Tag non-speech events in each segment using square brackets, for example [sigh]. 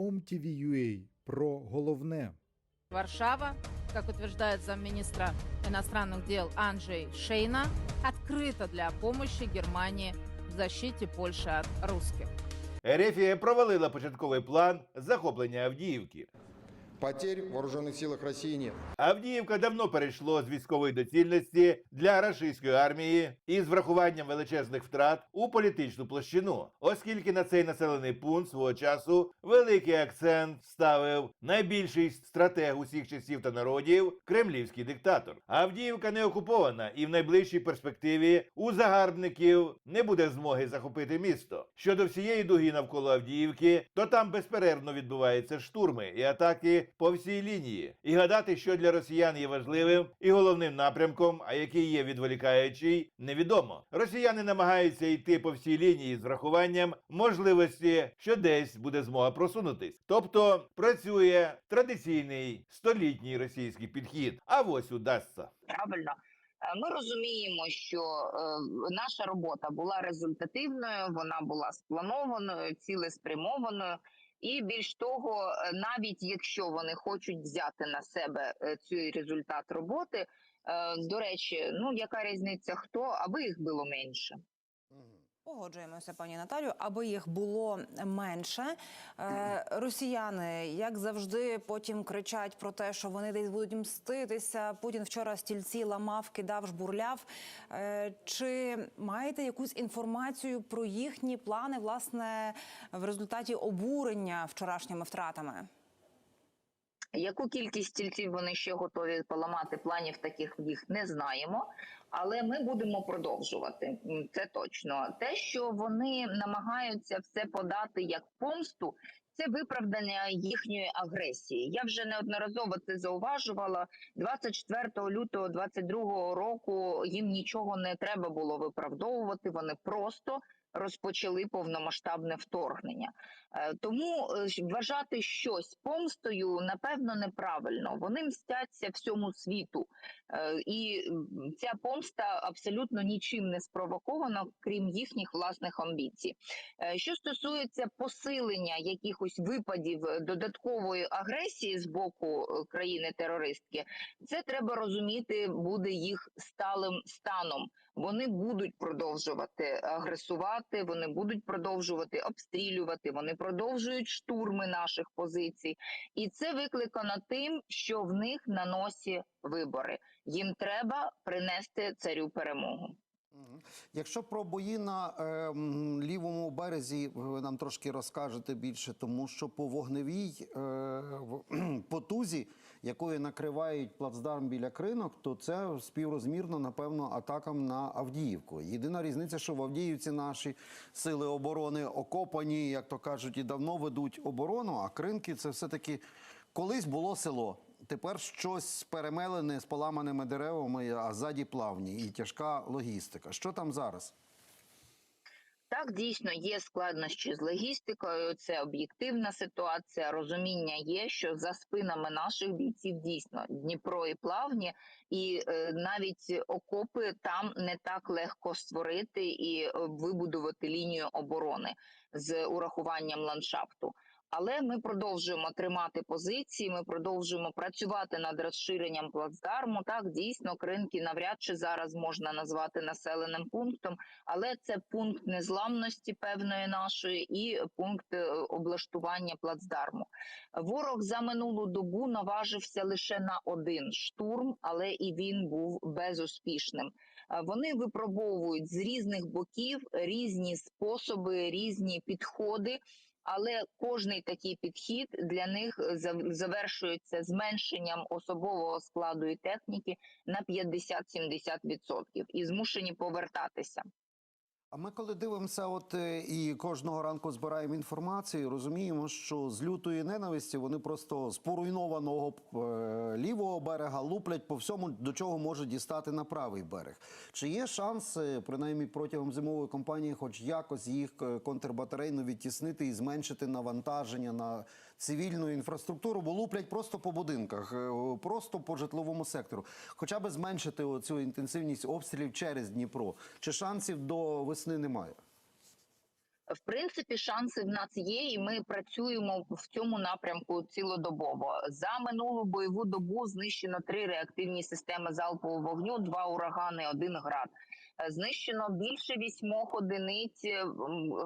OMTV.ua про головне. Варшава, как утверждает замминистра иностранных дел Анджей Шейна, открыта для помощи Германии в защите Польши от русских. Ерефія провалила початковий план захоплення Авдіївки. Потерь в вооруженных силах России нет. Авдіївка давно перейшло з військової доцільності для рашистської армії із врахуванням величезних втрат у політичну площину, оскільки на цей населений пункт свого часу великий акцент ставив найбільший стратег усіх часів та народів кремлівський диктатор. Авдіївка не окупована, і в найближчій перспективі у загарбників не буде змоги захопити місто. Щодо всієї дуги навколо Авдіївки, то там безперервно відбуваються штурми і атаки по всій лінії. І гадати, що для росіян є важливим і головним напрямком, а який є відволікаючий, невідомо. Росіяни намагаються йти по всій лінії з врахуванням можливості, що десь буде змога просунутись. Тобто працює традиційний столітній російський підхід. А ось удасться. правильно. Е, Ми розуміємо, що е, наша робота була результативною, вона була спланованою, цілеспрямованою. І більш того, е, навіть якщо вони хочуть взяти на себе е, цей результат роботи, е, до речі, ну яка різниця хто, аби їх було менше. Погоджуємося, пані Наталю, аби їх було менше. Е, росіяни, як завжди, потім кричать про те, що вони десь будуть мститися. Путін вчора стільці ламав, кидав, жбурляв. Е, чи маєте якусь інформацію про їхні плани, власне, в результаті обурення вчорашніми втратами? Яку кількість стільців вони ще готові поламати? Планів таких їх не знаємо, але ми будемо продовжувати. Це точно. Те, що вони намагаються все подати як помсту. Це виправдання їхньої агресії. Я вже неодноразово це зауважувала. 24 лютого 22 року їм нічого не треба було виправдовувати. Вони просто розпочали повномасштабне вторгнення. Е, Тому е, вважати щось помстою напевно неправильно. Вони мстяться всьому світу, Е, і ця помста абсолютно нічим не спровокована, крім їхніх власних амбіцій. Що стосується посилення якихось випадів додаткової агресії з боку країни-терористки, це треба розуміти буде їх сталим станом. Вони будуть продовжувати агресувати, вони будуть продовжувати обстрілювати, вони продовжують штурми наших позицій, і це викликано тим, що в них на носі вибори. Їм треба принести царю перемогу. Якщо про бої на е, лівому березі ви нам трошки розкажете більше, тому що по вогневій е, [clears throat] потузі, якою накривають плацдарм біля кринок, то це співрозмірно, напевно, атакам на Авдіївку. Єдина різниця, що в Авдіївці наші сили оборони окопані, як то кажуть, і давно ведуть оборону, а кринки це все-таки колись було село. Тепер щось перемелене з поламаними деревами, а ззаді плавні і тяжка логістика. Що там зараз? Так, дійсно є складнощі з логістикою. Це об'єктивна ситуація. Розуміння є, що за спинами наших бійців дійсно Дніпро і плавні, і е, навіть окопи там не так легко створити і е, вибудувати лінію оборони з урахуванням ландшафту. Але ми продовжуємо тримати позиції. Ми продовжуємо працювати над розширенням плацдарму. Так дійсно кринки навряд чи зараз можна назвати населеним пунктом, але це пункт незламності певної нашої і пункт е, облаштування плацдарму. Ворог за минулу добу наважився лише на один штурм, але і він був безуспішним. Е, Вони випробовують з різних боків різні способи, різні підходи. Але кожний такий підхід для них завершується зменшенням особового складу і техніки на 50-70% і змушені повертатися. А ми, коли дивимося, от е, і кожного ранку збираємо інформацію, розуміємо, що з лютої ненависті вони просто з поруйнованого е, лівого берега луплять по всьому, до чого може дістати на правий берег. Чи є шанс, е, принаймні протягом зимової кампанії, хоч якось їх контрбатарейно відтіснити і зменшити навантаження на цивільну інфраструктуру, бо луплять просто по будинках, просто по житловому сектору, хоча б зменшити цю інтенсивність обстрілів через Дніпро. Чи шансів до весни немає? В принципі, шанси в нас є, і ми працюємо в цьому напрямку цілодобово. За минулу бойову добу знищено три реактивні системи залпового вогню, два урагани, один град. Е, Знищено більше вісьмох одиниць е,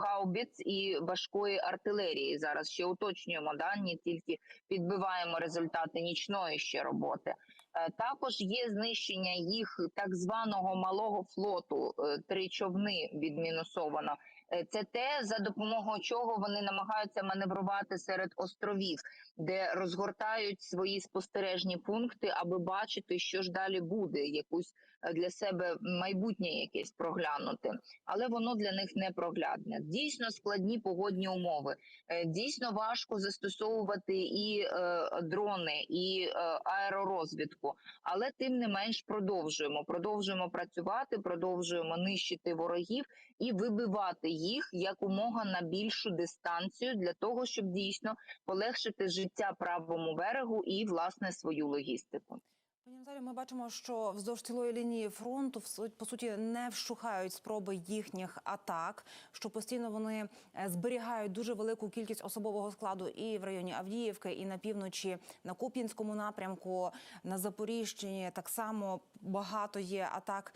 гаубиць і важкої артилерії. Зараз ще уточнюємо дані, тільки підбиваємо результати нічної ще роботи. Е, Також є знищення їх так званого малого флоту. Е, Три човни відмінусовано. Е, Це те, за допомогою чого вони намагаються маневрувати серед островів, де розгортають свої спостережні пункти, аби бачити, що ж далі буде, якусь для себе майбутнє якесь проглянути. Але воно для них не проглядне. Дійсно складні погодні умови. Е, Дійсно важко застосовувати і е, дрони, і е, аеророзвідку, але тим не менш продовжуємо. Продовжуємо працювати, продовжуємо нищити ворогів і вибивати їх якомога на більшу дистанцію для того, щоб дійсно полегшити життя правому берегу і власне свою логістику. Пані Наталі, ми бачимо, що вздовж цілої лінії фронту по суті не вщухають спроби їхніх атак, що постійно вони е, зберігають дуже велику кількість особового складу і в районі Авдіївки, і на півночі на Куп'янському напрямку, на Запоріжчині так само багато є атак.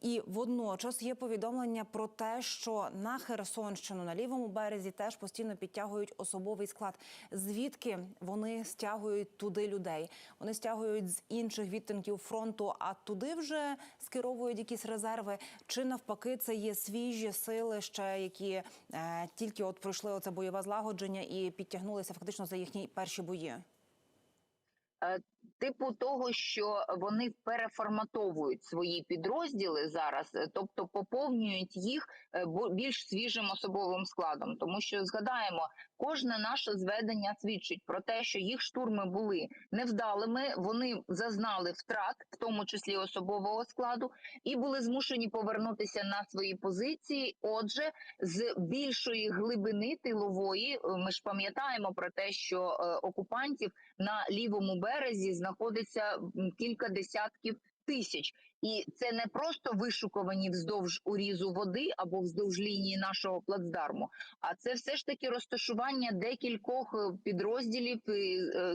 І водночас є повідомлення про те, що на Херсонщину на лівому березі теж постійно підтягують особовий склад. Звідки вони стягують туди людей? Вони стягують з інших відтинків фронту, а туди вже скеровують якісь резерви. Чи навпаки, це є свіжі сили, ще які е, тільки от пройшли оце бойове злагодження і підтягнулися фактично за їхні перші бої. Типу того, що вони переформатовують свої підрозділи зараз, е, тобто поповнюють їх е, більш свіжим особовим складом. Тому що згадаємо, кожне наше зведення свідчить про те, що їх штурми були невдалими. Вони зазнали втрат, в тому числі особового складу, і були змушені повернутися на свої позиції. Отже, з більшої глибини тилової, е, ми ж пам'ятаємо про те, що окупантів на лівому березі знаходиться кілька десятків тисяч. І це не просто вишукувані вздовж урізу води або вздовж лінії нашого плацдарму, а це все ж таки розташування декількох е, підрозділів е, е,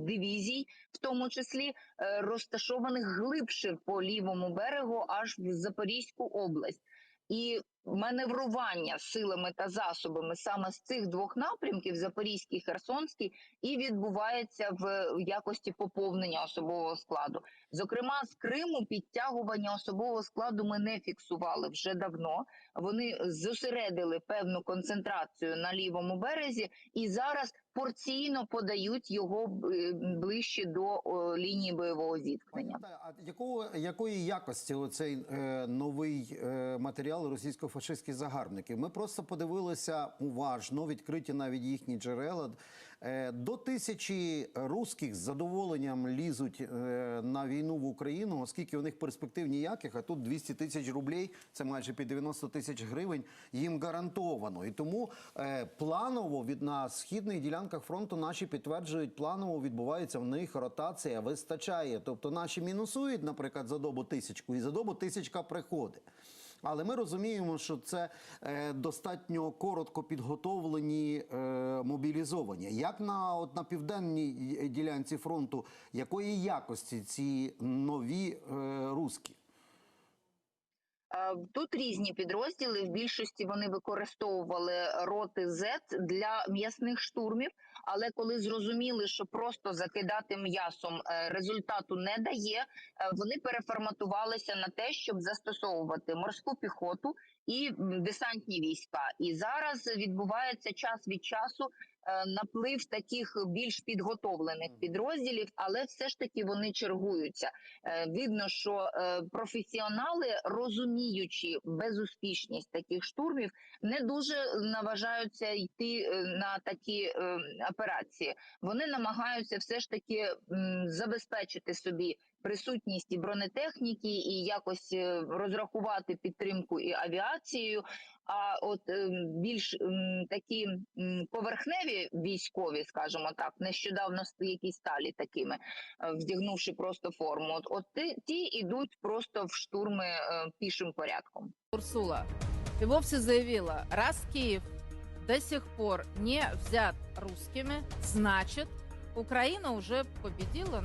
дивізій, в тому числі розташованих глибше по лівому берегу, аж в Запорізьку область. І маневрування силами та засобами саме з цих двох напрямків Запорізький Херсонський і відбувається в якості поповнення особового складу. Зокрема, з Криму підтягування особового складу ми не фіксували вже давно. Вони зосередили певну концентрацію на лівому березі і зараз порційно подають його е, ближче до лінії бойового зіткнення. А якого, якої якості оцей е, новий е, матеріал російсько-фашистські загарбники? Ми просто подивилися уважно, відкриті навіть їхні джерела. Е, до тисячі русських з задоволенням лізуть е, на війну в Україну, оскільки у них перспектив ніяких, а тут 200 тисяч рублей, це майже під 90 тисяч гривень, їм гарантовано. І тому е, планово від на східних ділянках фронту наші підтверджують, планово відбувається в них ротація, вистачає. Тобто наші мінусують, наприклад, за добу тисячку, і за добу тисячка приходить. Але ми розуміємо, що це е, достатньо коротко підготовлені е, мобілізовані. Як на, от, на південній ділянці фронту, якої якості ці нові е, руски? Е, Тут різні підрозділи. В більшості вони використовували роти Z для м'ясних штурмів. Але коли зрозуміли, що просто закидати м'ясом е, результату не дає, е, вони переформатувалися на те, щоб застосовувати морську піхоту і десантні війська. І зараз відбувається час від часу е, наплив таких більш підготовлених підрозділів, але все ж таки вони чергуються. Видно, що професіонали, розуміючи безуспішність таких штурмів, не дуже наважаються йти на такі операції. Вони намагаються все ж таки забезпечити собі присутність і бронетехніки, і якось е, розрахувати підтримку і авіацією. А от е, більш такі поверхневі військові, скажімо так, нещодавно якісь сталі такими, е, вдягнувши просто форму. От, от ті, ідуть просто в штурми пішим порядком. Урсула и вовсе заявила, раз Киев до сих пор не взят русскими, значит, Украина уже победила. Ну,